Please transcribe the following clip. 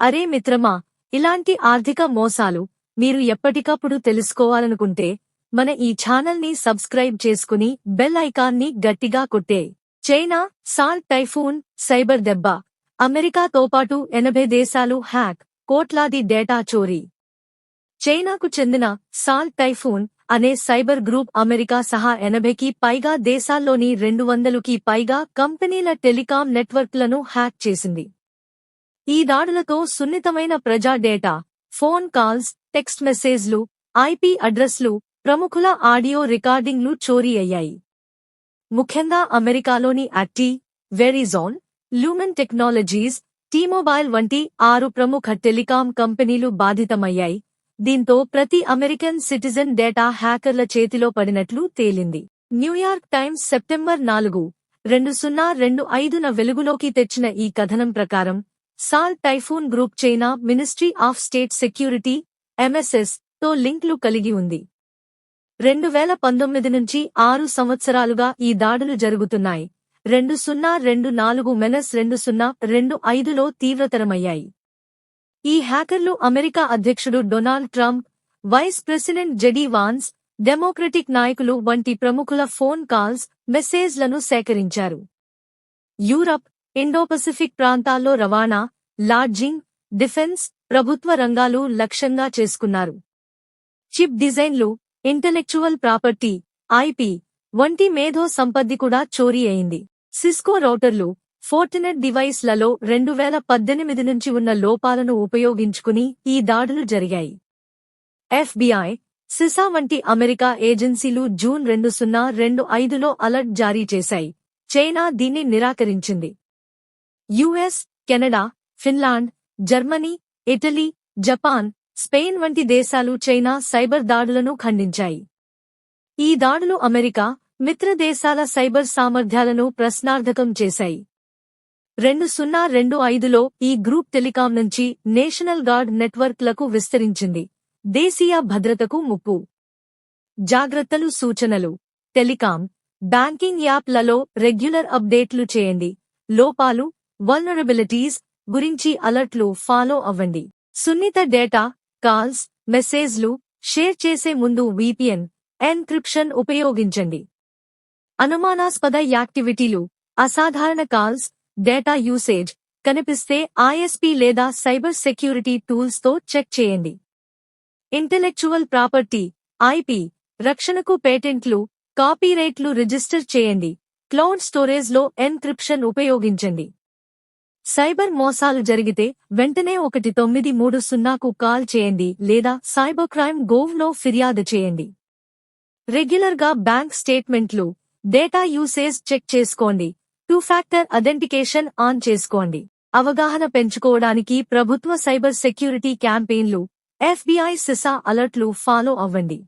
అరే మిత్రమా ఇలాంటి ఆర్థిక మోసాలు మీరు ఎప్పటికప్పుడు తెలుసుకోవాలనుకుంటే మన ఈ ఛానల్ని సబ్స్క్రైబ్ చేసుకుని బెల్ ఐకాన్ని గట్టిగా కొట్టే. చైనా సాల్ టైఫూన్ సైబర్ దెబ్బ అమెరికాతో పాటు ఎనభై దేశాలు హ్యాక్ కోట్లాది డేటా చోరీ. చైనాకు చెందిన సాల్ టైఫూన్ అనే సైబర్ గ్రూప్ అమెరికా సహా ఎనభైకి పైగా దేశాల్లోని రెండు వందలుకి పైగా కంపెనీల టెలికాం నెట్వర్క్లను హ్యాక్ చేసింది. ఈ దాడులతో సున్నితమైన ప్రజా డేటా ఫోన్ కాల్స్ టెక్స్ట్ మెసేజ్లు ఐపీ అడ్రస్లు ప్రముఖుల ఆడియో రికార్డింగ్లు చోరీ అయ్యాయి. ముఖ్యంగా అమెరికాలోని అట్టి వెరిజోన్ లూమెన్ టెక్నాలజీస్ టీమొబైల్ వంటి ఆరు ప్రముఖ టెలికాం కంపెనీలు బాధితమయ్యాయి. దీంతో ప్రతి అమెరికన్ సిటిజన్ డేటా హ్యాకర్ల చేతిలో పడినట్లు తేలింది. న్యూయార్క్ టైమ్స్ సెప్టెంబర్ నాలుగు రెండు సున్నా రెండు ఐదున వెలుగులోకి తెచ్చిన ఈ కథనం ప్రకారం salt typhoon group China ministry of state security ఎంఎస్ఎస్తో లింక్లు కలిగి ఉంది. రెండు వేల పంతొమ్మిది నుంచి ఆరు సంవత్సరాలుగా ఈ దాడులు జరుగుతున్నాయి. రెండు సున్నా రెండు నాలుగు మెనస్ రెండు సున్నా రెండు ఐదులో తీవ్రతరమయ్యాయి. ఈ హ్యాకర్లు అమెరికా అధ్యక్షుడు Donald Trump vice president JD Vance Democratic నాయకులు వంటి ప్రముఖుల ఫోన్ కాల్స్ మెసేజ్లను సేకరించారు. యూరప్ ఇండోపసిఫిక్ ప్రాంతాల్లో రవాణా లాడ్జింగ్ డిఫెన్స్ ప్రభుత్వ రంగాలు లక్ష్యంగా చేసుకున్నారు. చిప్ డిజైన్లు ఇంటలెక్చువల్ ప్రాపర్టీ ఐపి వంటి మేధో సంపత్తి కూడా చోరీ అయింది. సిస్కో రౌటర్లు ఫోర్టినెట్ డివైస్లలో రెండు వేల పద్దెనిమిది నుంచి ఉన్న లోపాలను ఉపయోగించుకుని ఈ దాడులు జరిగాయి. ఎఫ్బిఐ సిసా వంటి అమెరికా ఏజెన్సీలు జూన్ రెండు సున్నా రెండు ఐదులో అలర్ట్ జారీ చేశాయి. చైనా దీన్ని నిరాకరించింది. US Canada Finland Germany Italy Japan Spain వంటి దేశాలు చైనా సైబర్ దాడులను ఖండించాయి. ఈ దాడులు అమెరికా మిత్ర దేశాల సైబర్ సామర్థ్యాలను ప్రశ్నార్థకం చేశాయి. రెండు సున్నా రెండు ఐదులో ఈ గ్రూప్ టెలికాం నుంచి నేషనల్ గార్డ్ నెట్వర్క్లకు విస్తరించింది. దేశీయ భద్రతకు ముప్పు. జాగ్రత్తలు సూచనలు. టెలికాం బ్యాంకింగ్ యాప్లలో రెగ్యులర్ అప్డేట్లు చేయండి. లోపాలు వల్నరబిలిటీస్ గురించి అలర్ట్లు ఫాలో అవ్వండి. సున్నిత డేటా కాల్స్ మెసేజ్లు షేర్ చేసే ముందు వీపీఎన్ ఎన్క్రిప్షన్ ఉపయోగించండి. అనుమానాస్పద యాక్టివిటీలు అసాధారణ కాల్స్ డేటా యూసేజ్ కనిపిస్తే ఐఎస్పీ లేదా సైబర్ సెక్యూరిటీ టూల్స్తో చెక్ చేయండి. ఇంటెలెక్చువల్ ప్రాపర్టీ ఐపీ రక్షణకు పేటెంట్లు కాపీరైట్లు రిజిస్టర్ చేయండి. క్లౌడ్ స్టోరేజ్లో ఎన్క్రిప్షన్ ఉపయోగించండి. సైబర్ మోసాలు జరిగితే వెంటనే ఒకటి తొమ్మిది మూడు సున్నాకు కాల్ చేయండి లేదా సైబర్ క్రైమ్ గోవ్లో ఫిర్యాదు చేయండి. రెగ్యులర్గా బ్యాంక్ స్టేట్మెంట్లు డేటా యూసేజ్ చెక్ చేసుకోండి. టూ ఫ్యాక్టర్ అథెంటికేషన్ ఆన్ చేసుకోండి. అవగాహన పెంచుకోవడానికి ప్రభుత్వ సైబర్ సెక్యూరిటీ క్యాంపెయిన్లు ఎఫ్బిఐ సిసా అలర్ట్లు ఫాలో అవ్వండి.